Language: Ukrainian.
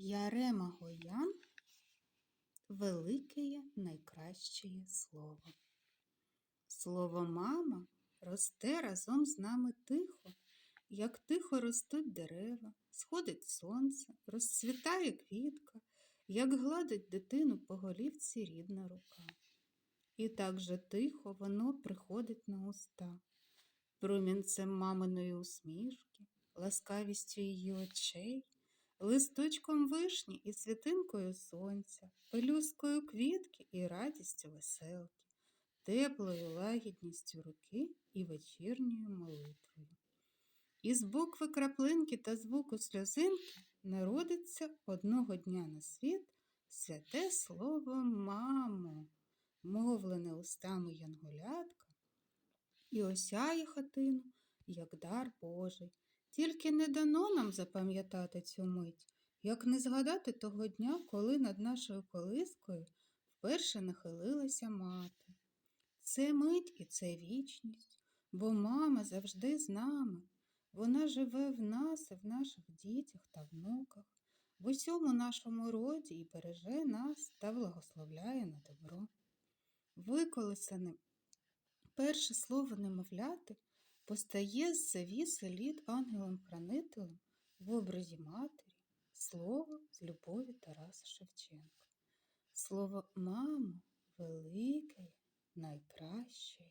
Ярема Гоян велике найкраще слово. Слово мама росте разом з нами тихо, як тихо ростуть дерева, сходить сонце, розцвітає квітка, як гладить дитину по голівці рідна рука. І так же тихо воно приходить на уста, промінцем маминої усмішки, ласкавістю її очей, листочком вишні і світинкою сонця, пелюсткою квітки і радістю веселки, теплою лагідністю руки і вечірньою молитвою. Із букви краплинки та звуку сльозинки народиться одного дня на світ святе слово мамо, мовлене устами янголятка, і осяє хатину, як дар Божий. Тільки не дано нам запам'ятати цю мить, як не згадати того дня, коли над нашою колискою вперше нахилилася мати. Це мить і це вічність, бо мама завжди з нами. Вона живе в нас і в наших дітях та внуках, в усьому нашому роді і береже нас та благословляє на добро. Виколисане перше слово немовляти постає з завіси лід ангелом-хранителем в образі матері, слово з любові Тараса Шевченка. Слово мамо велике, найкраще.